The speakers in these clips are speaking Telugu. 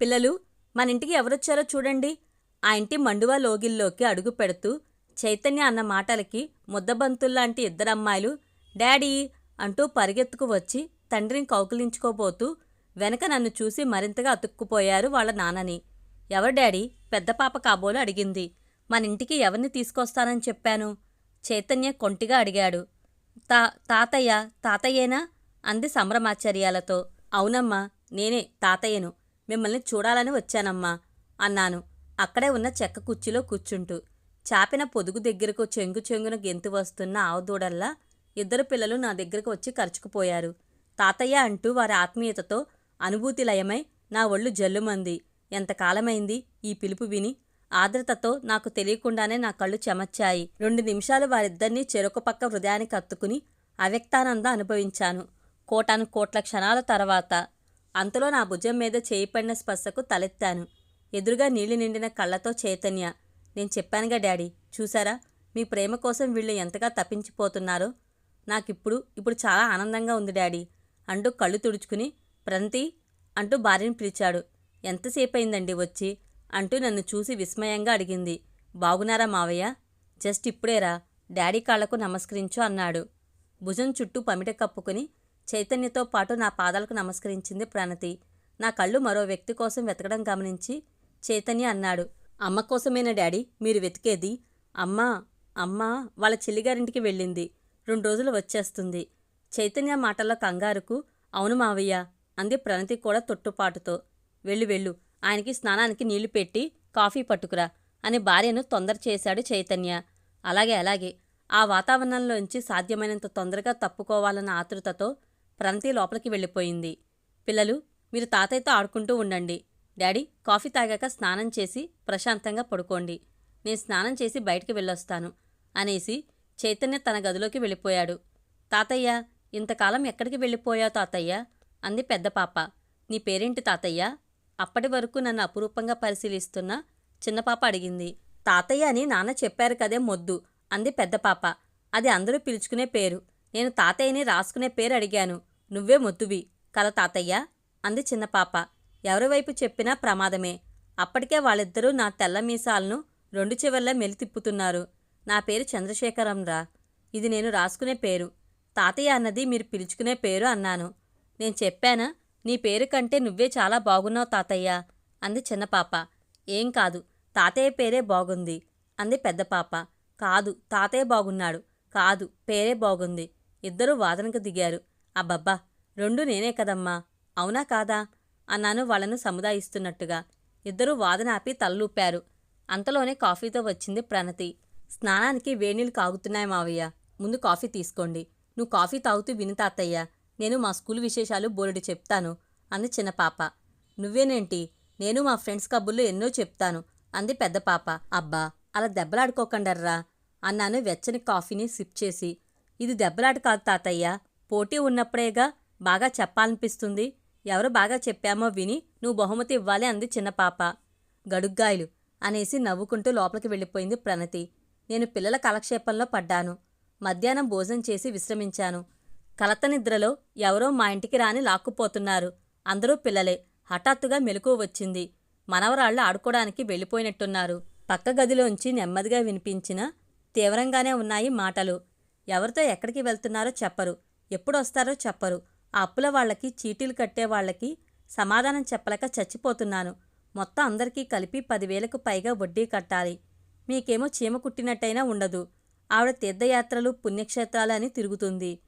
పిల్లలు మన ఇంటికి ఎవరొచ్చారో చూడండి. ఆ ఇంటి మండువా లోగిల్లోకి అడుగు పెడుతూ చైతన్య అన్న మాటలకి ముద్దబంతుల్లాంటి ఇద్దరమ్మాయిలు డాడీ అంటూ పరిగెత్తుకు వచ్చి తండ్రిని కౌకిలించుకోబోతూ వెనక నన్ను చూసి మరింతగా అతుక్కుపోయారు వాళ్ళ నాన్నని. ఎవరు డాడీ? పెద్ద పాప కాబోలు అడిగింది. మన ఇంటికి ఎవరిని తీసుకొస్తానని చెప్పాను? చైతన్య కొంటిగా అడిగాడు. తా తాతయ్య తాతయ్యేనా? అంది సంభ్రమాచర్యాలతో. అవునమ్మా నేనే తాతయ్యను. మిమ్మల్ని చూడాలని వచ్చానమ్మా అన్నాను. అక్కడే ఉన్న చెక్క కుర్చీలో కూర్చుంటూ. చాపిన పొదుగు దగ్గరకు చెంగు చెంగున గెంతు వస్తున్న ఆవుదూడల్లా ఇద్దరు పిల్లలు నా దగ్గరకు వచ్చి ఖర్చుకుపోయారు తాతయ్య అంటూ వారి ఆత్మీయతతో అనుభూతి లయమై నా ఒళ్ళు జల్లుమంది. ఎంతకాలమైంది ఈ పిలుపు విని. ఆర్ద్రతతో నాకు తెలియకుండానే నా కళ్ళు చెమచ్చాయి. రెండు నిమిషాలు వారిద్దరినీ చెరొక పక్క హృదయానికి అత్తుకుని అవ్యక్తానంద అనుభవించాను. కోటాను కోట్ల క్షణాల తర్వాత అంతలో నా భుజం మీద చేయి పడిన స్పర్శకు తలెత్తాను. ఎదురుగా నీళ్ళు నిండిన కళ్ళతో చైతన్య. నేను చెప్పానుగా డాడీ చూసారా? మీ ప్రేమ కోసం వీళ్ళు ఎంతగా తప్పించిపోతున్నారో? నాకిప్పుడు ఇప్పుడు చాలా ఆనందంగా ఉంది డాడీ. అంటూ కళ్ళు తుడుచుకుని ప్రంతి అంటూ భార్యని పిలిచాడు. ఎంతసేపు అయిందండి వచ్చి? అంటూ నన్ను చూసి విస్మయంగా అడిగింది. బాగున్నారా మావయ్య? జస్ట్ ఇప్పుడేరా. డాడీ కాళ్ళకు నమస్కరించు అన్నాడు. భుజం చుట్టూ పమిట కప్పుకుని చైతన్యతో పాటు నా పాదాలకు నమస్కరించింది ప్రణతి. నా కళ్ళు మరో వ్యక్తి కోసం వెతకడం గమనించి చైతన్య అన్నాడు. అమ్మ కోసమేనా డాడీ? మీరు వెతికేది? అమ్మా అమ్మా వాళ్ళ చెల్లిగారింటికి వెళ్ళింది. రెండు రోజులు వచ్చేస్తుంది. చైతన్య మాటల్లో కంగారుకు అవును మావయ్య అంది ప్రణతి కూడా తొట్టుపాటుతో. వెళ్ళు వెళ్ళు ఆయనకి స్నానానికి నీళ్ళు పెట్టి కాఫీ పట్టుకురా అని భార్యను తొందర చేశాడు చైతన్య. అలాగే అలాగే ఆ వాతావరణంలోంచి సాధ్యమైనంత తొందరగా తప్పుకోవాలన్న ఆతృతతో ప్రంతి లోపలికి వెళ్ళిపోయింది. పిల్లలు మీరు తాతయ్యతో ఆడుకుంటూ ఉండండి. డాడీ కాఫీ తాగాక స్నానం చేసి ప్రశాంతంగా పడుకోండి. నేను స్నానం చేసి బయటికి వెళ్ళొస్తాను అనేసి చైతన్య తన గదిలోకి వెళ్ళిపోయాడు. తాతయ్య ఇంతకాలం ఎక్కడికి వెళ్ళిపోయావు తాతయ్య? అంది పెద్ద పాప. నీ పేరేంటి తాతయ్య? అప్పటి వరకు నన్ను అపురూపంగా పరిశీలిస్తున్న చిన్న పాప అడిగింది. తాతయ్య అని నాన్న చెప్పారు కదే మొద్దు అంది పెద్ద పాప. అది అందరూ పిలుచుకునే పేరు. నేను తాతయ్యని రాసుకునే పేరు అడిగాను. నువ్వే మొద్దువి కల తాతయ్య. అంది చిన్న పాప. ఎవరి వైపు చెప్పినా ప్రమాదమే. అప్పటికే వాళ్ళిద్దరూ నా తెల్ల మీసాలను రెండు చివర్లా మెలి తిప్పుతున్నారు. నా పేరు చంద్రశేఖరం రా. ఇది నేను రాసుకునే పేరు. తాతయ్య అన్నది మీరు పిలుచుకునే పేరు అన్నాను. నేను చెప్పానా? నీ పేరు కంటే నువ్వే చాలా బాగున్నావు తాతయ్య. అంది చిన్న పాప. ఏం కాదు. తాతయ్య పేరే బాగుంది. అంది పెద్ద పాప. కాదు. తాతయ్య బాగున్నాడు. కాదు. పేరే బాగుంది. ఇద్దరూ వాదనకు దిగారు. అబ్బబ్బా రెండు నేనే కదమ్మా. అవునా కాదా? అన్నాను వాళ్ళను సముదాయిస్తున్నట్టుగా. ఇద్దరూ వాదన ఆపి తలలూపారు అంతలోనే కాఫీతో వచ్చింది ప్రణతి. స్నానానికి వేణీళ్ళు కాగుతున్నాయి మావయ్య. ముందు కాఫీ తీసుకోండి. నువ్వు కాఫీ తాగుతూ విను తాతయ్య. నేను మా స్కూల్ విశేషాలు బోలెడు చెప్తాను అంది చిన్న పాప. నువ్వేనేంటి? నేను మా ఫ్రెండ్స్ కబుర్లు ఎన్నో చెప్తాను అంది పెద్ద పాప. అబ్బా అలా దెబ్బలాడుకోకండర్రా అన్నాను వెచ్చని కాఫీని సిప్ చేసి. ఇది దెబ్బలాట కాదు తాతయ్య. పోటీ ఉన్నప్పుడేగా బాగా చెప్పాలనిపిస్తుంది. ఎవరు బాగా చెప్పామో విని నువ్వు బహుమతి ఇవ్వాలి అంది చిన్నపాప గడుగ్గాయలు అనేసి నవ్వుకుంటూ లోపలికి వెళ్ళిపోయింది ప్రణతి. నేను పిల్లల కాలక్షేపంలో పడ్డాను. మధ్యాహ్నం భోజనం చేసి విశ్రమించాను. కలత నిద్రలో ఎవరో మా ఇంటికి రాని లాక్కుపోతున్నారు. అందరూ పిల్లలే. హఠాత్తుగా మెలకు వచ్చింది. మనవరాళ్ళు ఆడుకోవడానికి వెళ్ళిపోయినట్టున్నారు. పక్క గదిలోంచి నెమ్మదిగా వినిపించిన తీవ్రంగానే ఉన్నాయి మాటలు. ఎవరితో ఎక్కడికి వెళ్తున్నారో చెప్పరు. ఎప్పుడొస్తారో చెప్పరు. ఆ అప్పుల వాళ్ళకి చీటీలు కట్టే వాళ్ళకి సమాధానం చెప్పలేక చచ్చిపోతున్నాను. మొత్తం అందరికీ కలిపి పదివేలకు పైగా వడ్డీ కట్టాలి. మీకేమో చీమ కుట్టినట్టయినా ఉండదు. ఆవిడ తీర్థయాత్రలు పుణ్యక్షేత్రాలు అని తిరుగుతుంది.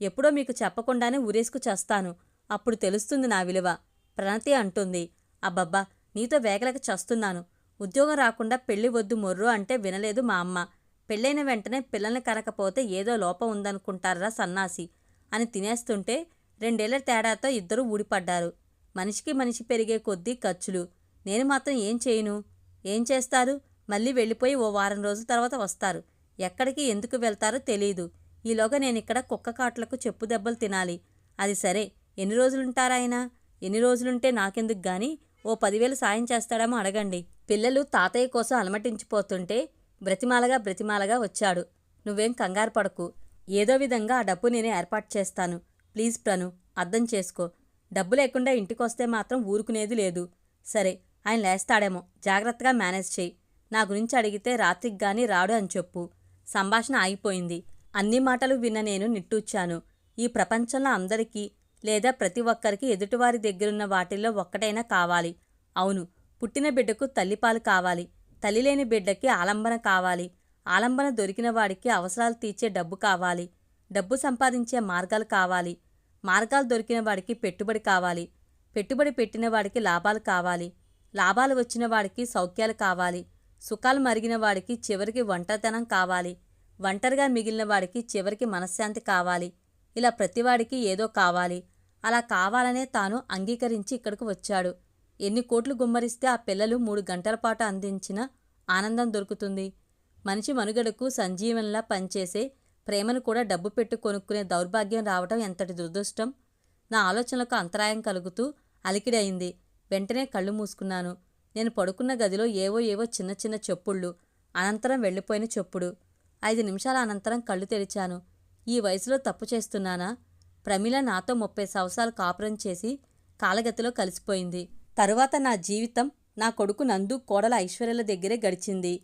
ఎప్పుడో మీకు చెప్పకుండానే ఊరేసుకు చేస్తాను. అప్పుడు తెలుస్తుంది నా విలువ. ప్రణతి అంటుంది. అబ్బబ్బా నీతో వేగలకు చస్తున్నాను. ఉద్యోగం రాకుండా పెళ్ళి వద్దు మొర్రు అంటే వినలేదు మా అమ్మ. పెళ్ళైన వెంటనే పిల్లల్ని కనకపోతే ఏదో లోపం ఉందనుకుంటారా సన్నాసి. అని తినేస్తుంటే రెండేళ్ళ తేడాతో ఇద్దరూ ఊడిపడ్డారు. మనిషికి మనిషి పెరిగే కొద్దీ ఖర్చులు. నేను మాత్రం ఏం చేయను? ఏం చేస్తారు? మళ్ళీ వెళ్ళిపోయి ఓ వారం రోజుల తర్వాత వస్తారు. ఎక్కడికి ఎందుకు వెళ్తారో తెలీదు. ఈలోగా నేను ఇక్కడ కుక్క కాట్లకు చెప్పు దెబ్బలు తినాలి. అది సరే. ఎన్ని రోజులుంటారాయన ఎన్ని రోజులుంటే నాకెందుకు గాని? ఓ పదివేలు సాయం చేస్తాడేమో అడగండి. పిల్లలు తాతయ్య కోసం అలమటించిపోతుంటే బ్రతిమాలగా బ్రతిమాలగా వచ్చాడు. నువ్వేం కంగారు పడకు. ఏదో విధంగా ఆ డబ్బు నేనే ఏర్పాటు చేస్తాను. ప్లీజ్ ప్రను అర్థం చేసుకో. డబ్బు లేకుండా ఇంటికొస్తే మాత్రం ఊరుకునేది లేదు. సరే ఆయన లేస్తాడేమో. జాగ్రత్తగా మేనేజ్ చేయి. నా గురించి అడిగితే రాత్రికి గాని రాడు అని చెప్పు. సంభాషణ ఆగిపోయింది. అన్ని మాటలు విన్న నేను నిట్టూచ్చాను ఈ ప్రపంచంలో అందరికీ లేదా ప్రతి ఒక్కరికి ఎదుటివారి దగ్గరున్న వాటిల్లో ఒక్కటైనా కావాలి. అవును పుట్టిన బిడ్డకు తల్లిపాలు కావాలి. తల్లి లేని బిడ్డకి ఆలంబన కావాలి. ఆలంబన దొరికిన వాడికి అవసరాలు తీర్చే డబ్బు కావాలి. డబ్బు సంపాదించే మార్గాలు కావాలి. మార్గాలు దొరికిన వాడికి పెట్టుబడి కావాలి. పెట్టుబడి పెట్టిన వాడికి లాభాలు కావాలి. లాభాలు వచ్చిన వాడికి సౌఖ్యాలు కావాలి. సుఖాలు మరిగిన వాడికి చివరికి ఒంటరితనం కావాలి. ఒంటరిగా మిగిలిన వాడికి చివరికి మనశ్శాంతి కావాలి. ఇలా ప్రతివాడికి ఏదో కావాలి. అలా కావాలనే తాను అంగీకరించి ఇక్కడికి వచ్చాడు. ఎన్ని కోట్లు గుమ్మరిస్తే ఆ పిల్లలు మూడు గంటల పాటు అందించిన ఆనందం దొరుకుతుంది. మనిషి మనుగడకు సంజీవనంలా పనిచేసే ప్రేమను కూడా డబ్బు పెట్టి కొనుక్కునే దౌర్భాగ్యం రావటం ఎంతటి దురదృష్టం? నా ఆలోచనలకు అంతరాయం కలుగుతూ అలికిడి అయింది వెంటనే కళ్ళు మూసుకున్నాను. నేను పడుకున్న గదిలో ఏవో ఏవో చిన్న చిన్న చెప్పుళ్ళు అనంతరం వెళ్ళిపోయిన చెప్పుడు. ఐదు నిమిషాల అనంతరం కళ్ళు తెరిచాను. ఈ వయసులో తప్పు చేస్తున్నానా? ప్రమిళ నాతో ముప్పై సంవత్సరాలు కాపురం చేసి కాలగతిలో కలిసిపోయింది. తరువాత నా జీవితం నా కొడుకు నందు కోడల ఐశ్వర్యల దగ్గరే గడిచింది.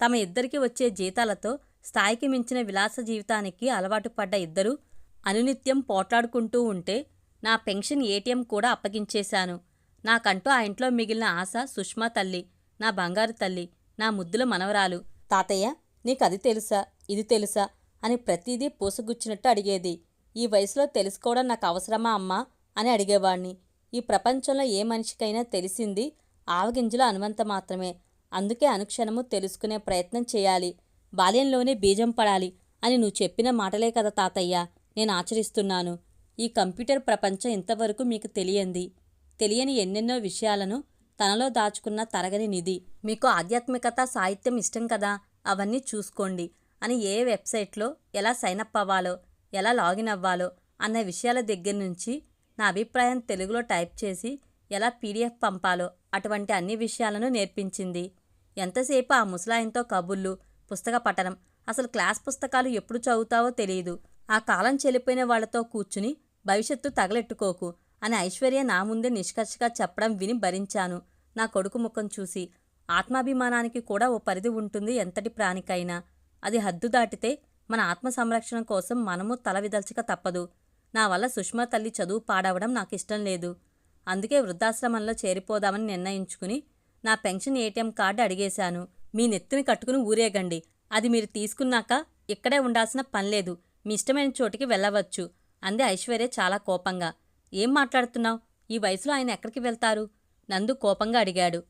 తమ ఇద్దరికి వచ్చే జీతాలతో స్థాయికి మించిన విలాస జీవితానికి అలవాటు పడ్డ ఇద్దరు అనునిత్యం పోట్లాడుకుంటూ ఉంటే నా పెన్షన్ ఏటీఎం కూడా అప్పగించేశాను. నాకంటూ ఆ ఇంట్లో మిగిలిన ఆశ సుష్మా తల్లి నా బంగారు తల్లి నా ముద్దుల మనవరాలు. తాతయ్య నీకు అది తెలుసా ఇది తెలుసా అని ప్రతిదీ పూసగుచ్చినట్టు అడిగేది. ఈ వయసులో తెలుసుకోవడం నాకు అవసరమా అమ్మా అని అడిగేవాణ్ణి. ఈ ప్రపంచంలో ఏ మనిషికైనా తెలిసింది ఆవగింజల అనువంత మాత్రమే. అందుకే అనుక్షణము తెలుసుకునే ప్రయత్నం చేయాలి. బాల్యంలోనే బీజం పడాలి అని నువ్వు చెప్పిన మాటలే కదా తాతయ్య. నేను ఆచరిస్తున్నాను. ఈ కంప్యూటర్ ప్రపంచం ఇంతవరకు మీకు తెలియంది. తెలియని ఎన్నెన్నో విషయాలను తనలో దాచుకున్న తరగని నిధి. మీకు ఆధ్యాత్మికత సాహిత్యం ఇష్టం కదా? అవన్నీ చూసుకోండి. అని ఏ వెబ్సైట్లో ఎలా సైన్ అప్ అవ్వాలో ఎలా లాగిన్ అవ్వాలో అన్న విషయాల దగ్గర నుంచి నా అభిప్రాయం తెలుగులో టైప్ చేసి ఎలా పీడిఎఫ్ పంపాలో అటువంటి అన్ని విషయాలను నేర్పించింది. ఎంతసేపు ఆ ముసలాయంతో కబుర్లు పుస్తక పఠనం? అసలు క్లాస్ పుస్తకాలు ఎప్పుడు చదువుతావో తెలియదు. ఆ కాలం చెల్లిపోయిన వాళ్ళతో కూర్చుని భవిష్యత్తు తగలెట్టుకోకు అని ఐశ్వర్య నా ముందే నిష్కర్షగా చెప్పడం విని భరించాను. నా కొడుకు ముఖం చూసి ఆత్మాభిమానానికి కూడా ఓ పరిధి ఉంటుంది ఎంతటి ప్రాణికైనా. అది హద్దు దాటితే మన ఆత్మ సంరక్షణ కోసం మనము తల విదల్చక తప్పదు. నా వల్ల సుష్మా తల్లి చదువు పాడవడం నాకు ఇష్టం లేదు. అందుకే వృద్ధాశ్రమంలో చేరిపోదామని నిర్ణయించుకుని నా పెన్షన్ ఏటీఎం కార్డు అడిగేశాను. మీ నెత్తిని కట్టుకుని ఊరేగండి. అది మీరు తీసుకున్నాక ఇక్కడే ఉండాల్సిన పనిలేదు మీ ఇష్టమైన చోటికి వెళ్ళవచ్చు. అంది ఐశ్వర్య చాలా కోపంగా. ఏం మాట్లాడుతున్నావు? ఈ వయసులో ఆయన ఎక్కడికి వెళ్తారు? నందు కోపంగా అడిగాడు.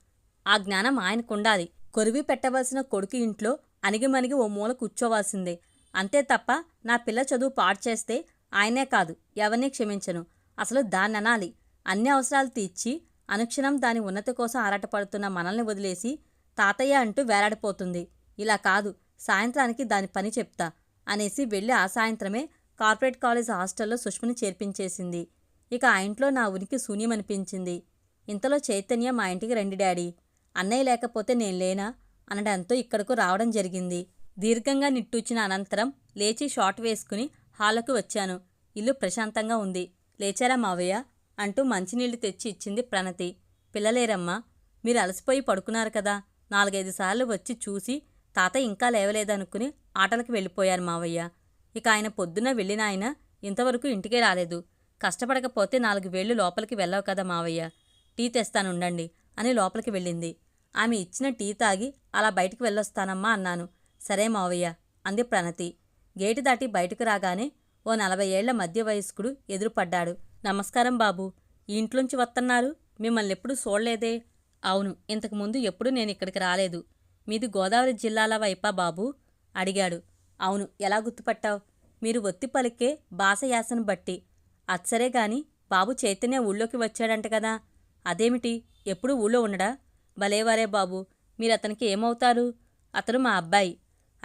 ఆ జ్ఞానం ఆయనకుండాలి కొరివి పెట్టవలసిన కొడుకు ఇంట్లో అణిగిమణిగి ఓ మూల కూర్చోవాల్సిందే. అంతే తప్ప నా పిల్ల చదువు పాడు చేస్తే ఆయనే కాదు. ఎవరినీ క్షమించను. అసలు దాన్ననాలి. అన్ని అవసరాలు తీర్చి అనుక్షణం దాని ఉన్నతి కోసం ఆరాటపడుతున్న మనల్ని వదిలేసి తాతయ్య అంటూ వేలాడిపోతుంది. ఇలా కాదు సాయంత్రానికి దాని పని చెప్తా అనేసి వెళ్ళి ఆ సాయంత్రమే కార్పొరేట్ కాలేజ్ హాస్టల్లో సుష్మని చేర్పించేసింది. ఇక ఆ ఇంట్లో నా ఉనికి శూన్యమనిపించింది. ఇంతలో చైతన్య మా ఇంటికి రండి డాడీ. అన్నయ్య లేకపోతే నేను లేనా? అనడంతో ఇక్కడకు రావడం జరిగింది. దీర్ఘంగా నిట్టూచిన అనంతరం లేచి షార్ట్ వేసుకుని హాలకు వచ్చాను. ఇల్లు ప్రశాంతంగా ఉంది. లేచారా మావయ్య? అంటూ మంచినీళ్ళు తెచ్చి ఇచ్చింది ప్రణతి. పిల్లలేరమ్మా మీరు అలసిపోయి పడుకున్నారు కదా. నాలుగైదు సార్లు వచ్చి చూసి తాత ఇంకా లేవలేదనుకుని ఆటలకు వెళ్ళిపోయారు మావయ్య. ఇక ఆయన పొద్దున్న వెళ్ళిన ఆయన ఇంతవరకు ఇంటికే రాలేదు. కష్టపడకపోతే నాలుగు వేళ్ళు లోపలికి వెళ్ళవు కదా మావయ్య. టీ తెస్తానుండండి అని లోపలికి వెళ్ళింది. ఆమె ఇచ్చిన టీ తాగి అలా బయటికి వెళ్ళొస్తానమ్మా అన్నాను. సరే మావయ్య అంది ప్రణతి. గేటు దాటి బయటకు రాగానే ఓ నలభై ఏళ్ళ మధ్య వయస్కుడు ఎదురుపడ్డాడు. నమస్కారం బాబు. ఈ ఇంట్లోంచి వస్తున్నారు మిమ్మల్ని ఎప్పుడు చూడలేదే అవును ఇంతకుముందు ఎప్పుడు నేను ఇక్కడికి రాలేదు. మీది గోదావరి జిల్లాల వైపా బాబు? అడిగాడు. అవును ఎలా గుర్తుపట్టావు? మీరు ఒత్తి పలికే బాసయాసను బట్టి. అచ్చరే గాని బాబు చైతన్య ఊళ్ళోకి వచ్చాడంట కదా. అదేమిటి? ఎప్పుడు ఊళ్ళో ఉండడా? భలేవారే బాబు మీరు అతనికి ఏమవుతారు? అతను మా అబ్బాయి.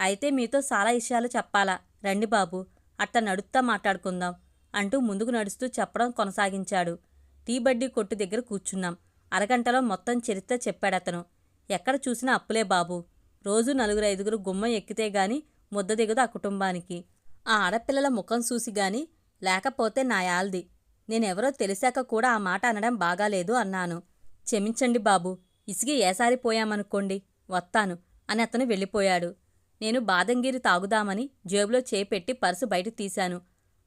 అయితే మీతో చాలా విషయాలు చెప్పాలా? రండి బాబు అట్ట నడుస్తా మాట్లాడుకుందాం. అంటూ ముందుకు నడుస్తూ చెప్పడం కొనసాగించాడు. టీ బడ్డీ కొట్టు దగ్గర కూర్చున్నాం. అరగంటలో మొత్తం చరిత్ర చెప్పాడతను. ఎక్కడ చూసినా అప్పులే బాబు. రోజు నలుగురు ఐదుగురు గుమ్మం ఎక్కితే గాని ముద్ద దిగదు ఆ కుటుంబానికి. ఆ ఆడపిల్లల ముఖం చూసి గాని లేకపోతే నా యాల్ది. నేనెవరో తెలిసాక కూడా ఆ మాట అనడం బాగాలేదు అన్నాను. క్షమించండి బాబు. ఇసిగి ఏసారిపోయామనుకోండి వస్తాను అని అతను వెళ్ళిపోయాడు. నేను బాదంగిరి తాగుదామని జేబులో చేపెట్టి పర్సు బయట తీశాను.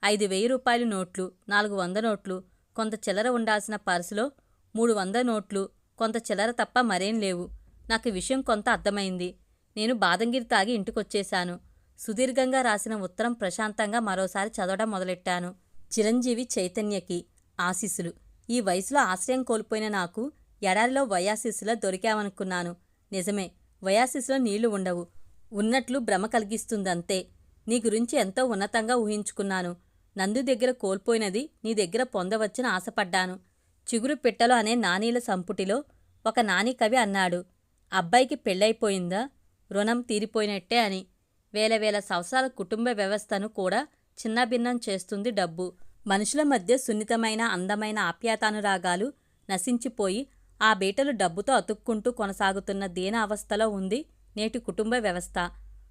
ఐదు వెయ్యి రూపాయల నోట్లు నాలుగు వంద నోట్లు కొంత చిల్లర ఉండాల్సిన పర్సులో మూడు వంద నోట్లు కొంత చిల్లర తప్ప మరేం లేవు. నాకు విషయం కొంత అర్థమైంది. నేను బాదంగిరి తాగి ఇంటికొచ్చేశాను. సుదీర్ఘంగా రాసిన ఉత్తరం ప్రశాంతంగా మరోసారి చదవడం మొదలెట్టాను. చిరంజీవి చైతన్యకి ఆశీస్సులు. ఈ వయసులో ఆశ్రయం కోల్పోయిన నాకు ఎడారిలో వయాసిస్సులో దొరికావనుకున్నాను నిజమే వయాసిస్లో నీళ్ళు ఉండవు. ఉన్నట్లు భ్రమ కలిగిస్తుందంతే. నీ గురించి ఎంతో ఉన్నతంగా ఊహించుకున్నాను. నందు దగ్గర కోల్పోయినది నీ దగ్గర పొందవచ్చని ఆశపడ్డాను. చిగురు పిట్టలు అనే నానీల సంపుటిలో ఒక నాని కవి అన్నాడు అబ్బాయికి పెళ్ళైపోయిందా రుణం తీరిపోయినట్టే అని. వేల వేల సంవత్సరాల కుటుంబ వ్యవస్థను కూడా చిన్నభిన్నం చేస్తుంది డబ్బు. మనుషుల మధ్య సున్నితమైన అందమైన ఆప్యాతానురాగాలు నశించిపోయి ఆ బీటలు డబ్బుతో అతుక్కుంటూ కొనసాగుతున్న దీన అవస్థలో ఉంది నేటి కుటుంబ వ్యవస్థ.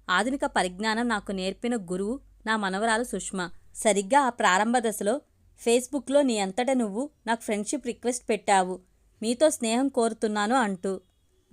ఆధునిక పరిజ్ఞానం నాకు నేర్పిన గురువు నా మనవరాలు సుష్మ. సరిగ్గా ఆ ప్రారంభ దశలో ఫేస్బుక్లో నీ అంతట నువ్వు నాకు ఫ్రెండ్షిప్ రిక్వెస్ట్ పెట్టావు. మీతో స్నేహం కోరుతున్నాను అంటూ.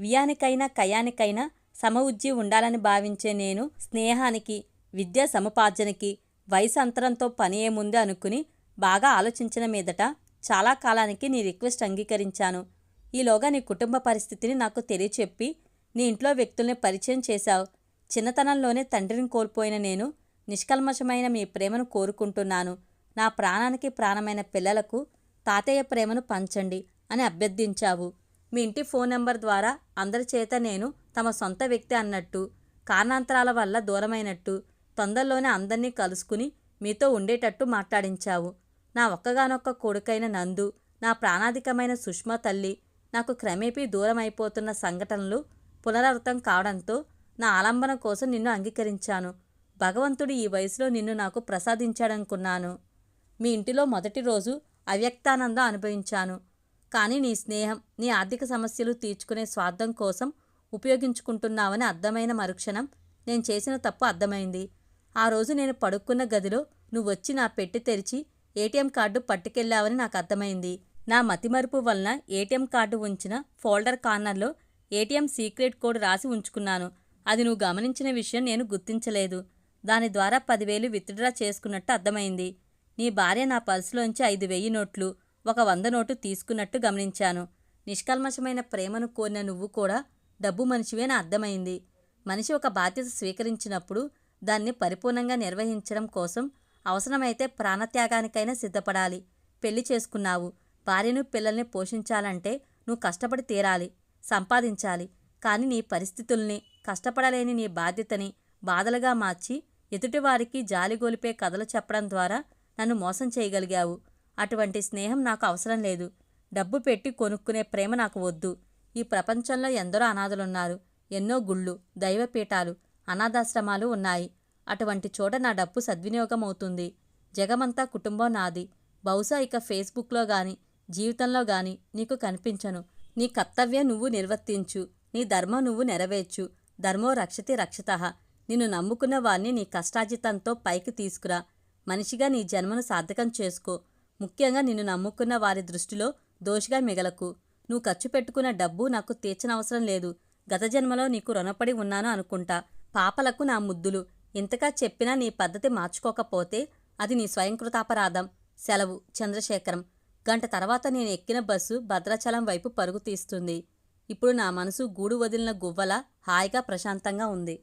వియానికైనా కయానికైనా సమఉజ్జి ఉండాలని భావించే నేను స్నేహానికి విద్యా సముపార్జనకి వయసు అంతరంతో పని ఏముంది అనుకుని బాగా ఆలోచించిన మీదట చాలా కాలానికి నీ రిక్వెస్ట్ అంగీకరించాను. ఈలోగా నీ కుటుంబ పరిస్థితిని నాకు తెలియచెప్పి నీ ఇంట్లో వ్యక్తుల్ని పరిచయం చేశావు. చిన్నతనంలోనే తండ్రిని కోల్పోయిన నేను నిష్కల్మషమైన మీ ప్రేమను కోరుకుంటున్నాను. నా ప్రాణానికి ప్రాణమైన పిల్లలకు తాతయ్య ప్రేమను పంచండి అని అభ్యర్థించావు. మీ ఇంటి ఫోన్ నెంబర్ ద్వారా అందరి చేత నేను తమ సొంత వ్యక్తి అన్నట్టు కారణాంతరాల వల్ల దూరమైనట్టు తొందరలోనే అందరినీ కలుసుకుని మీతో ఉండేటట్టు మాట్లాడించావు. నా ఒక్కగానొక్క కొడుకైన నందు నా ప్రాణాధికమైన సుష్మా తల్లి నాకు క్రమేపీ దూరమైపోతున్న సంఘటనలు పునరావృతం కావడంతో నా ఆలంబన కోసం నిన్ను అంగీకరించాను. భగవంతుడు ఈ వయసులో నిన్ను నాకు ప్రసాదించాడనుకున్నాను. మీ ఇంటిలో మొదటి రోజు అవ్యక్తానందం అనుభవించాను. కానీ నీ స్నేహం నీ ఆర్థిక సమస్యలు తీర్చుకునే స్వార్థం కోసం ఉపయోగించుకుంటున్నావని అర్థమైన మరుక్షణం నేను చేసిన తప్పు అర్థమైంది. ఆ రోజు నేను పడుక్కున్న గదిలో నువ్వు వచ్చి నా పెట్టి తెరిచి ఏటీఎం కార్డు పట్టుకెళ్ళావని నాకు అర్థమైంది. నా మతిమరుపు వలన ఏటీఎం కార్డు ఉంచిన ఫోల్డర్ కార్నర్లో ఏటీఎం సీక్రెట్ కోడ్ రాసి ఉంచుకున్నాను. అది నువ్వు గమనించిన విషయం నేను గుర్తించలేదు. దాని ద్వారా పదివేలు విత్డ్రా చేసుకున్నట్టు అర్థమైంది. నీ భార్య నా పర్సులోంచి ఐదు వెయ్యి నోట్లు ఒక వంద నోటు తీసుకున్నట్టు గమనించాను. నిష్కల్మషమైన ప్రేమను కోరిన నువ్వు కూడా డబ్బు మనిషివేనా అర్థమైంది. మనిషి ఒక బాధ్యత స్వీకరించినప్పుడు దాన్ని పరిపూర్ణంగా నిర్వహించడం కోసం అవసరమైతే ప్రాణత్యాగానికైనా సిద్ధపడాలి. పెళ్ళి చేసుకున్నావు. భార్యను పిల్లల్ని పోషించాలంటే నువ్వు కష్టపడి తీరాలి సంపాదించాలి. కానీ నీ పరిస్థితుల్ని కష్టపడలేని నీ బాధ్యతని బాధలుగా మార్చి ఎదుటివారికి జాలిగొలిపే కథలు చెప్పడం ద్వారా నన్ను మోసం చేయగలిగావు. అటువంటి స్నేహం నాకు అవసరం లేదు. డబ్బు పెట్టి కొనుక్కునే ప్రేమ నాకు వద్దు. ఈ ప్రపంచంలో ఎందరో అనాథలున్నారు. ఎన్నో గుళ్ళు దైవపీఠాలు అనాథాశ్రమాలు ఉన్నాయి. అటువంటి చోట నా డబ్బు సద్వినియోగం అవుతుంది జగమంతా కుటుంబం నాది. బహుశా ఇక ఫేస్బుక్లో గాని జీవితంలో గాని నీకు కనిపించను. నీ కర్తవ్యం నువ్వు నిర్వర్తించు. నీ ధర్మం నువ్వు నెరవేర్చు. ధర్మో రక్షతి రక్షితః. నిన్ను నమ్ముకున్న వారిని నీ కష్టాజితంతో పైకి తీసుకురా. మనిషిగా నీ జన్మను సార్థకం చేసుకో. ముఖ్యంగా నిన్ను నమ్ముకున్న వారి దృష్టిలో దోషిగా మిగలకు. నువ్వు ఖర్చు పెట్టుకున్న డబ్బు నాకు తీర్చనవసరం లేదు. గత జన్మలో నీకు రుణపడి ఉన్నాను అనుకుంటా. పాపలకు నా ముద్దులు. ఇంతగా చెప్పినా నీ పద్ధతి మార్చుకోకపోతే అది నీ స్వయంకృతాపరాధం. సెలవు. చంద్రశేఖరం. గంట తర్వాత నేను ఎక్కిన బస్సు భద్రాచలం వైపు పరుగు తీస్తుంది. ఇప్పుడు నా మనసు గూడు వదిలిన గువ్వల హాయిగా ప్రశాంతంగా ఉంది.